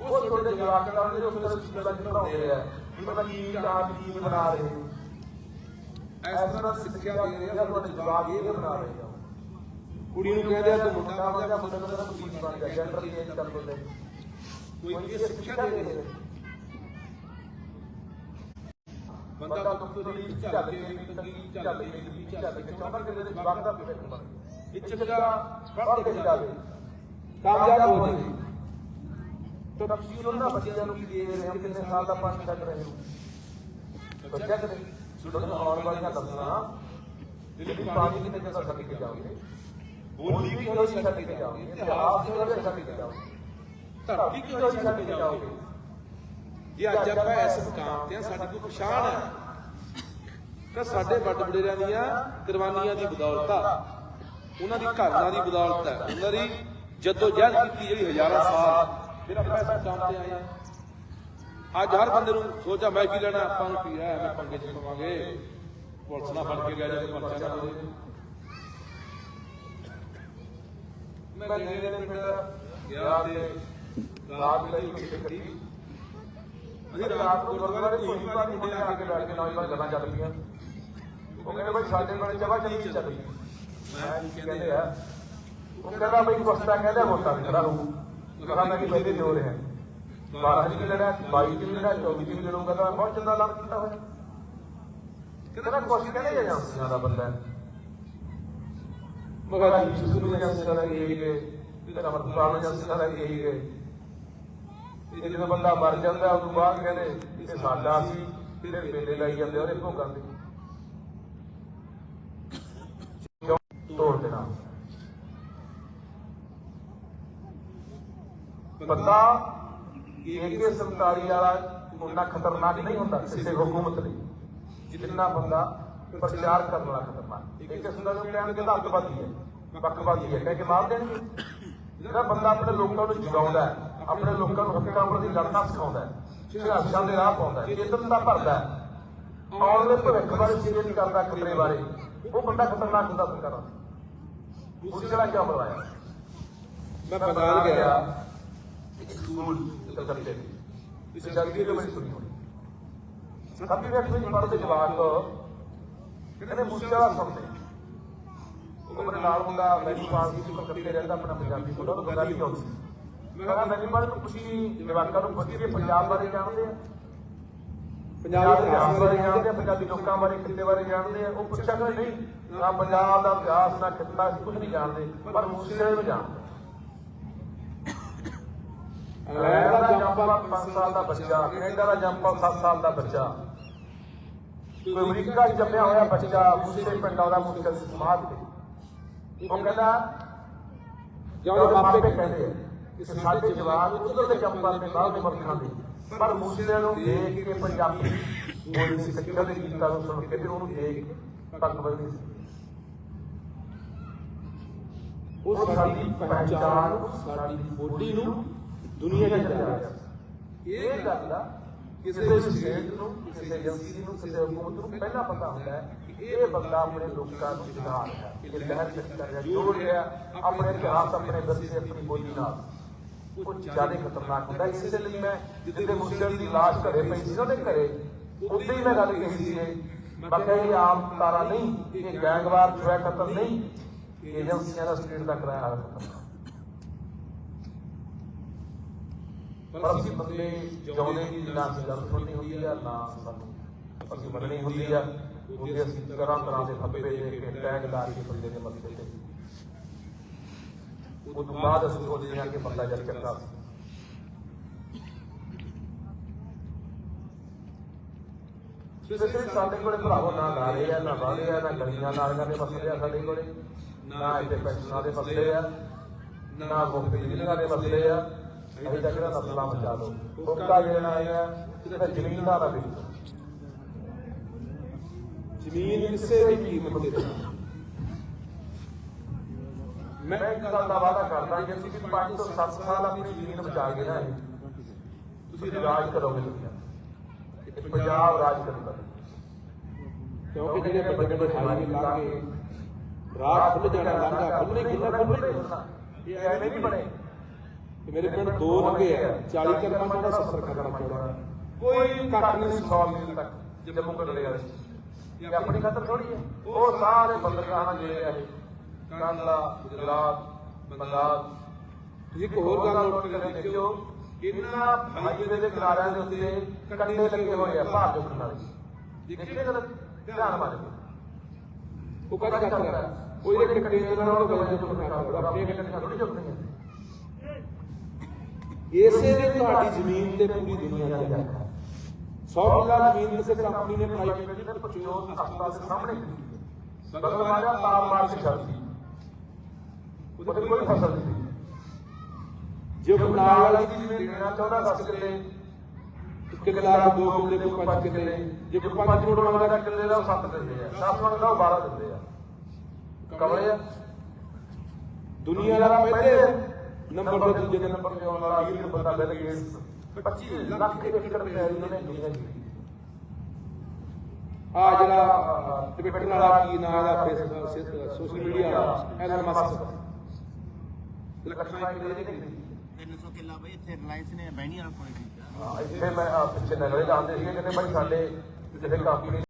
ਉਹ ਤੁਹਾਡੇ ਜਵਾਕ ਦਾ ਜਿਹੜੇ ਉਸ ਤਰ੍ਹਾਂ ਚੀਜ਼ਾਂ ਦਾ ਚੜਾਉਂਦੇ ਆ। ਵੀ ਪਤਾ ਕੀ ਆਪ ਕੀ ਬਣਾ ਰਹੇ। ਇਸ ਤਰ੍ਹਾਂ ਸਿੱਖਿਆ ਦੇ ਰਹੇ ਆ ਤੁਹਾਡੇ ਜਵਾਕ ਇਹ ਬਣਾ ਰਹੇ ਆ। ਕੁੜੀ ਨੂੰ ਕਹਿੰਦੇ ਆ ਤੂੰ ਮੁੰਡਾ ਬਣ ਬਣ ਜਾ ਜਾ ਮੁੰਡਾ ਦਾ ਕੁਝ ਬਣ ਜਾ ਜੈਂਡਰ ਚੇਂਜ ਕਰ ਦਿੰਦੇ ਕੋਈ ਇਹ ਸਿੱਖਿਆ ਦੇ ਰਹੇ ਬੰਦਾ ਤੁੱਤਰੀ ਝੱਲ ਕੇ ਤੰਗੀ ਝੱਲ ਕੇ ਝੱਲ ਕੇ ਚਾਹੁੰਦਾ ਕਿ ਮੇਰੇ ਜਵਾਕ ਦਾ ਭਵਿੱਖ ਬਣੇ ਇਹ ਚੰਗਾ ਪੜ੍ਹ ਕੇ ਜਾਵੇ। ਕਾਮਯਾਬ ਹੋ ਜਾਏ ਤਾਂ ਤੁਸੀਂ ਉਹਨਾਂ ਬੱਚਿਆਂ ਨੂੰ ਕੀ ਦੇ ਰਹੇ ਹੋ ਕਿੰਨੇ ਸਾਲ ਦਾ ਪਾਣੀ ਕੱਢ ਰਹੇ ਹੋ ਬੱਚਾ ਕਿ ਤੁਹਾਨੂੰ ਆਉਣ ਵਾਲੀਆਂ ਦੱਸਣਾ ਦਿੱਲੀ ਪਾਣੀ ਕਿੰਨੇ ਜਗ੍ਹਾ ਛੱਡ ਕੇ ਜਾਓਗੇ ਬੋਲੀ ਵੀ ਕਿਹੋ ਜਿਹੀ ਛੱਡ ਕੇ ਜਾਓਗੇ? ਇਤਿਹਾਸ ਕਿਹੋ ਜਿਹਾ ਛੱਡ ਕੇ ਜਾਓਗੇ। ਧਰਤੀ ਕਿਹੋ ਜਿਹੀ ਛੱਡ ਕੇ ਜਾਓਗੇ? ਜੇ ਅੱਜ ਆਪਾਂ ਇਸ ਮੁਕਾਮ ਤੇ ਆ ਸਾਡੀ ਕੋਈ ਪਛਾਣ ਹੈ ਕਿ ਸਾਡੇ ਵੱਡ ਵਡੇਰਿਆਂ ਦੀਆਂ ਕੁਰਬਾਨੀਆਂ ਦੀ ਬਦੌਲਤ ਆ। ਉਹਨਾਂ ਦੀ ਘਰਨਾ ਦੀ ਬਦੌਲਤ ਹੈ। ਉਹਨਾਂ ਦੀ ਜਦੋਂ ਜਹਿਦ ਕੀਤੀ ਜਿਹੜੀ ਹਜ਼ਾਰਾਂ ਸਾਲ ਫਿਰ ਆਪਾਂ ਇਸ ਮੁਕਾਮ ਤੇ ਆਏ ਆ ਅੱਜ ਹਰ ਬੰਦੇ ਨੂੰ ਸੋਚਾ ਮੈਂ ਕੀ ਲੈਣਾ, ਆਪਾਂ ਨੂੰ ਕੀ ਹੈ ਮੈਂ ਪੰਗੇ ਚ ਪਵਾਂਗੇ। ਪੁਲਿਸ ਨਾਲ ਫੜ ਕੇ ਲੈ ਜਾਵੇ, ਪਰਚਾ ਨਾ ਹੋਵੇ ਮੈਂ ਨੇੜੇ ਦੇ ਪਿੰਡ ਗਿਆ ਤੇ ਰਾਤ ਲਈ ਇੱਕ ਅਸੀਂ ਰਾਤ ਨੂੰ ਗੁਰਦੁਆਰੇ ਕੋਈ ਵਾਰੀ ਮੁੰਡੇ ਆ ਕੇ ਬੈਠ ਕੇ ਨੌਜਵਾਨ ਗੱਲਾਂ ਚੱਲ ਪਈਆਂ ਉਹ ਕਹਿੰਦੇ ਬਈ ਸਾਡੇ ਕੋਲ ਜਵਾ ਚੱਲੀ ਚੱਲ ਪਈ ਮੈਂ ਕੀ ਕਹਿੰਦੇ ਆ ਉਹ ਕਹਿੰਦਾ ਬਈ ਵਸਤਾ ਕਹਿੰਦਾ ਵੋਟਾਂ ਦੀ ਖੜਾ ਹੋਊ ਕਹਾ ਮੈਂ ਕਿ ਮੇਰੇ ਜੋਰ ਹੈ 12 ਦੀ ਵੀ ਲੜਾ 22 ਦੀ ਵੀ ਲੜਾ 24 ਦੀ ਵੀ ਲੜੂਗਾ ਤਾਂ ਮੈਂ ਬਹੁਤ ਚੰਗਾ ਲੜ ਕੀਤਾ ਹੋਇਆ ਕਹਿੰਦਾ ਕੁਛ ਕਹਿੰਦੇ ਏਜੰਸੀਆਂ ਦਾ ਬੰਦਾ ਹੈ ਮਗਰ ਜੀ ਸੁਸੂ ਨੂੰ ਏਜੰਸੀ ਦਾ ਇਹ ਕਿ ਤੇਰਾ ਮਰਦਾਨਾ ਏਜੰਸੀ ਦਾ ਇਹ ਕਿ ਇਹ ਜਦੋਂ ਬੰਦਾ ਮਰ ਜਾਂਦਾ ਉਸ ਤੋਂ ਬਾਅਦ ਕਹਿੰਦੇ ਇਹ ਸਾਡਾ ਸੀ, ਫਿਰ ਮੇਲੇ ਲਾਈ ਜਾਂਦੇ ਉਹਨੇ ਭੋਗਾਂ ਦੇ ਤੋੜ ਦੇਣਾ। ਬੰਦਾ ਏਕੇ ਸੰਤਾਰੀ ਵਾਲਾ ਉਹਨਾਂ ਖਤਰਨਾਕ ਨਹੀਂ ਹੁੰਦਾ ਕਿਸੇ ਹਕੂਮਤ ਲਈ, ਜਿੰਨਾ ਬੰਦਾ ਪ੍ਰਚਾਰ ਕਰਨ ਵਾਲਾ ਖਤਰਨਾਕ। ਏਕੇ ਸੰਤਾਰੀ ਨੂੰ ਕਹਿਣਗੇ ਤਾਂ ਅੱਤਵਾਦੀ ਹੈ ਪੱਖਵਾਦੀ ਹੈ, ਕਹਿ ਕੇ ਮਾਰ ਦੇਣਗੇ। ਜਿਹੜਾ ਬੰਦਾ ਆਪਣੇ ਲੋਕਾਂ ਨੂੰ ਜਗਾਉਂਦਾ ਹੈ ਆਪਣੇ ਲੋਕਾਂ ਨੂੰ ਹੱਕਾਂ ਪ੍ਰਤੀ ਲੜਨਾ ਸਿਖਾਉਂਦਾ ਹੈ ਸੰਘਰਸ਼ਾਂ ਦੇ ਰਾਹ ਪਾਉਂਦਾ ਹੈ ਚੇਤਨ ਦਾ ਭਰਦਾ ਹੈ ਆਉਣ ਵਾਲੇ ਭਵਿੱਖ ਬਾਰੇ ਚੇਤਨ ਕਰਦਾ ਖਤਰੇ ਬਾਰੇ। ਉਹ ਬੰਦਾ ਖਤਰਨਾਕ ਹੁੰਦਾ ਸਰਕਾਰਾਂ ਉਸ ਜਿਹੜਾ ਕਿਉਂ ਬੁਲਾਇਆ ਮੈਂ ਬੰਗਾਲ ਗਿਆ। ਇੱਕ ਸਕੂਲ ਕਲਕੱਤੇ ਦੇ। ਇਸ ਜਲਦੀ ਦੇ ਵਿੱਚ ਸੁਣੀ ਹੋਣੀ। ਸੱਤਵੀਂ ਅੱਠਵੀਂ ਵਿੱਚ ਪੜ੍ਹਦੇ ਜਵਾਕ ਕਹਿੰਦੇ ਮੂਸੇ ਵਾਲਾ ਸੁਣਦੇ। ਉਹ ਮੇਰੇ ਨਾਲ ਮੁੰਡਾ ਮੈਨੂੰ ਪਾਸ ਦੀ ਕਲਕੱਤੇ ਰਹਿੰਦਾ ਆਪਣਾ ਪੰਜਾਬੀ ਉਹ ਪੰਜਾਬੀ ਆਉਂਦੀ ਸੀ ਮੈਂ ਮੈਨੂੰ ਬਾਰੇ ਤੁਸੀਂ ਜਵਾਕਾਂ ਨੂੰ ਵਧੀਆ ਪੰਜਾਬ ਬਾਰੇ ਜਾਣਦੇ ਆ। ਪੰਜਾਬ ਦੇ ਇਤਿਹਾਸ ਬਾਰੇ ਜਾਣਦੇ ਆ ਪੰਜਾਬੀ ਲੋਕਾਂ ਬਾਰੇ ਕਿੱਤੇ ਬਾਰੇ ਜਾਣਦੇ ਆ। ਉਹ ਪੁੱਛਿਆ ਕਿ ਨਹੀਂ ਨਾ ਪੰਜਾਬ ਦਾ ਇਤਿਹਾਸ ਨਾ ਕਿੱਤਾ ਕੁਝ ਨਹੀਂ ਜਾਣਦੇ ਪਰ ਮੂਸੇ ਵਾਲੇ ਨੂੰ ਜਾਣਦੇ ਇੰਗਲੈਂਡ ਦਾ ਜੰਪਾ 5 ਸਾਲ ਦਾ ਬੱਚਾ। ਕੈਨੇਡਾ ਦਾ ਜੰਪਾ 7 ਸਾਲ ਦਾ ਬੱਚਾ। ਕੋਈ ਅਮਰੀਕਾ 'ਚ ਜੰਮਿਆ ਹੋਇਆ ਬੱਚਾ ਮੂਸੇ ਪਿੰਡ ਆਉਂਦਾ ਮੂਸੇ ਸਮਾਜ ਤੇ ਉਹ ਕਹਿੰਦਾ ਜਦੋਂ ਮਾਪੇ ਕਹਿੰਦੇ ਆ ਕਿ ਸਾਡੇ ਜਵਾਨ ਉਦੋਂ ਦੇ ਜੰਪਾਂ ਦੇ ਨਾਲ ਦੇ ਮਰਖਾਂ ਦੇ ਪਰ ਮੂਸੇ ਨੂੰ ਦੇਖ ਕੇ ਪੰਜਾਬੀ ਬੋਲੀ ਸੀ ਸਿੱਖਿਆ ਦੇ ਗੀਤਾਂ ਨੂੰ ਸੁਣ ਕੇ ਤੇ ਉਹਨੂੰ ਦੇਖ ਪੱਕ ਬਦਲੀ ਸੀ ਉਹ ਸਾਡੀ ਪਹਿਚਾਣ ਸਾਡੀ ਬੋਲੀ ਨੂੰ ਦੁਨੀਆ 'ਚ ਜਾ ਰਿਹਾ ਇਹ ਗੱਲ ਆ ਕਿਸੇ ਸਟੇਟ ਨੂੰ ਕਿਸੇ ਏਜੰਸੀ ਨੂੰ ਕਿਸੇ ਹਕੂਮਤ ਨੂੰ ਪਹਿਲਾਂ ਪਤਾ ਹੁੰਦਾ ਹੈ ਕਿ ਇਹ ਬੰਦਾ ਆਪਣੇ ਲੋਕਾਂ ਨੂੰ ਜਗਾ ਰਿਹਾ ਹੈ ਇਹ ਲਹਿਰ ਚੱਕ ਕਰ ਰਿਹਾ ਜੋੜ ਰਿਹਾ ਆਪਣੇ ਇਤਿਹਾਸ ਆਪਣੇ ਵਿਰਸੇ ਆਪਣੀ ਬੋਲੀ ਨਾਲ ਉਹ ਜ਼ਿਆਦਾ ਖਤਰਨਾਕ ਹੁੰਦਾ ਇਸੇ ਲਈ ਮੈਂ ਜਿੱਦੇ ਮੁਸਲਿਮ ਦੀ ਲਾਸ਼ ਘਰੇ ਪਈ ਸੀ ਉਹਦੇ ਘਰੇ ਉਦੋਂ ਹੀ ਮੈਂ ਗੱਲ ਕਹੀ ਸੀ ਇਹ ਮੈਂ ਕਿਹਾ ਇਹ ਆਮ ਤਾਰਾ ਨਹੀਂ ਇਹ ਗੈਂਗਵਾਰ ਛੁਆ ਕਤਲ ਨਹੀਂ ਇਹ ਏਜੰਸੀਆਂ ਦਾ ਸਟੇਟ ਦਾ ਕਰਾਇਆ ਹੋਇਆ ਖਤਰਨਾਕ ਪਰ ਅਸੀਂ ਬੰਦੇ ਜਿਉਂਦੇ ਦੀ ਨਾ ਅਸੀਂ ਗੱਲ ਸੁਣਨੀ ਹੁੰਦੀ ਆ ਨਾ ਸਾਨੂੰ ਅਸੀਂ ਮੰਨਣੀ ਹੁੰਦੀ ਆ ਉਹਦੇ ਅਸੀਂ ਤਰ੍ਹਾਂ ਤਰ੍ਹਾਂ ਦੇ ਫੱਬੇ ਦੇ ਕੇ ਟੈਗ ਲਾ ਕੇ ਬੰਦੇ ਦੇ ਮੱਥੇ ਤੇ ਉਹ ਤੋਂ ਬਾਅਦ ਅਸੀਂ ਸੋਚਦੇ ਹਾਂ ਕਿ ਬੰਦਾ ਜਦ ਚੰਗਾ ਸੀ ਕਿਸੇ ਸਾਡੇ ਕੋਲੇ ਭਰਾਵੋ ਨਾ ਨਾਲੇ ਆ ਨਾ ਵਾਲੇ ਆ ਨਾ ਗਲੀਆਂ ਨਾਲੀਆਂ ਦੇ ਮਸਲੇ ਆ ਸਾਡੇ ਕੋਲੇ। ਨਾ ਇੱਥੇ ਪੈਨਸ਼ਨਾਂ ਦੇ ਮਸਲੇ ਆ ਨਾ ਮੁਕਤ ਬਿਜਲੀਆਂ ਦੇ ਮਸਲੇ ਆ। ਅਸੀਂ ਤਾਂ ਕਿਹੜਾ ਮਸਲਾ ਮਚਾ ਦੋ। ਹੁਕਾ ਜਿਹੜਾ ਆਇਆ ਤੇ ਜ਼ਮੀਨ ਦਾ ਨਾ ਜ਼ਮੀਨ ਕਿਸੇ ਵੀ ਕੀਮਤ ਦਾ ਵਾਅਦਾ ਕਰਦਾ ਜੇ ਤੁਸੀਂ 5 ਤੋਂ 7 ਸਾਲ ਆਪਣੀ ਜ਼ਮੀਨ ਬਚਾ ਕੇ ਨਾ ਤੁਸੀਂ ਰਾਜ ਕਰੋਗੇ ਦੁਨੀਆ ਤੇ। ਇਹ ਪੰਜਾਬ ਰਾਜ ਕਰੂਗਾ ਕਿਉਂਕਿ ਜਿਹੜੇ ਵੱਡੇ ਵੱਡੇ ਹਾਈਵੇ ਲਾ ਕੇ ਰਾਹ ਖੁੱਲ ਜਾਣਾ ਲਾਂਗਾ ਖੁੱਲ੍ਹ ਨਹੀਂ ਖੁੱਲ੍ਹਣਾ ਖੁੱਲ੍ਹ ਨਹੀਂ ਖੁੱਲ੍ਹਣਾ ਇਹ ਐਵੇਂ ਨਹੀਂ ਬਣੇ ਤੇ ਮੇਰੇ ਪਿੰਡ ਦੋ ਲੰਘੇ ਆ 40 ਕਿਲੋਮੀਟਰ ਦਾ ਸਫ਼ਰ ਕਰਨਾ ਚੌੜਾ ਕੋਈ ਕੱਟ ਨਹੀਂ ਸੀ 100 ਮੀਲ ਤੱਕ ਜੰਮੂ ਕਟੜੇ ਵਾਲੇ ਇਹ ਆਪਣੀ ਖਾਤਰ ਥੋੜੀ ਹੈ ਉਹ ਸਾਰੇ ਬੰਦਰਗਾਹਾਂ ਜਿਹੜੇ ਆ ਇਹ ਕਾਂਡਾ ਗੁਜਰਾਤ ਤੁਸੀਂ ਇੱਕ ਹੋਰ ਗੱਲ ਨੋਟ ਕਰਕੇ ਦੇਖਿਓ ਇਹਨਾਂ ਹਾਈਵੇ ਦੇ ਕਿਨਾਰਿਆਂ ਦੇ ਉੱਤੇ ਕੰਡੇ ਲੱਗੇ ਹੋਏ ਆ ਭਾਰ ਜੋਖਣ ਵਾਲੇ। ਦੇਖੀਏ ਕਦੇ ਧਿਆਨ ਮਾਰ ਉਹ ਕਦ ਕਰਦਾ ਉਹ ਜਿਹੜੇ ਕੰਟੇਨਰ ਨਾਲ ਉਹ ਗੱਲ ਜੋ ਕਰਦਾ ਆਪਣੀਆਂ ਗੱਡੀਆਂ ਥੋੜੀ ਚੁੱਕਣੀਆਂ ਇਸੇ ਨੇ ਤੁਹਾਡੀ ਜ਼ਮੀਨ ਤੇ ਪੂਰੀ ਦੁਨੀਆ ਚੱਲਦੀ ਹੈ 100 ਕਿੱਲਾ ਜ਼ਮੀਨ ਕਿਸੇ ਕੰਪਨੀ ਨੇ ਪ੍ਰਾਈਵੇਟ ਨੇ ਪਚਿਓ ਹਸਪਤਾਲ ਦੇ ਸਾਹਮਣੇ। ਮਾਰਿਆ ਤਾਰ ਮਾਰ ਕੇ ਛੱਡ ਦਿੱਤੀ ਉਹਦੇ ਕੋਈ ਫਸਲ ਨਹੀਂ ਸੀ। ਜੇ ਜੋ ਉਹ ਨਾਲ ਨਾਲ ਵਾਲੀ ਵਾਲੀ ਦੀ ਜ਼ਮੀਨ ਦੇਣਾ ਚਾਹੁੰਦਾ 10 ਕਿੱਲੇ ਕਿੱਲਾ ਦਾ ਦੋ ਕਿੱਲੇ ਕੋਈ ਪੰਜ ਕਿੱਲੇ ਜੇ ਕੋਈ ਪੰਜ ਪੰਜ ਕਰੋੜ ਕਰੋੜ ਮੰਗਦਾ ਦਾ ਕਿੱਲੇ ਦਾ ਉਹ 7 ਦਿੰਦੇ ਆ 10 ਮੰਗਦਾ ਉਹ 12 ਦਿੰਦੇ ਆ। ਕਮਲੇ ਆ। ਦੁਨੀਆ ਦਾ ਪਹਿਲੇ ਨੰਬਰ ਤੇ ਦੂਜੇ ਦੂਜੇ ਨੰਬਰ ਨੰਬਰ ਤੇ ਆਉਣ ਵਾਲਾ ਅਮੀਰ ਬੰਦਾ ਬਿਲ ਗੇਟਸ 25 ਲੱਖ ਏਕੜ ਪੈਲੀ ਉਹਨੇ ਦੁਨੀਆ ਦੀ ਆ ਜਿਹੜਾ ਟਵਿੱਟਰ ਵਾਲਾ ਕੀ ਨਾਮ ਦਾ ਫੇਸਬੁੱਕ ਸੋਸ਼ਲ ਮੀਡੀਆ ਵਾਲਾ ਐਲਨ ਮਸਕ ਲੱਖਾਂ ਏਕੜ ਇਹਨੇ ਖਰੀਦੀ 300 ਕਿੱਲਾ ਬਈ ਇੱਥੇ ਰਿਲਾਇੰਸ ਨੇ ਬਹਿਣੀ ਵਾਲਾ ਕੋਲੇ ਸੀ ਹਾਂ, ਇੱਥੇ ਮੈਂ ਆਹ ਪਿੱਛੇ ਨਗਰੇ ਜਾਂਦੇ ਸੀਗੇ ਕਹਿੰਦੇ ਭਾਈ ਸਾਡੇ ਕਿਸੇ ਕੰਪਨੀ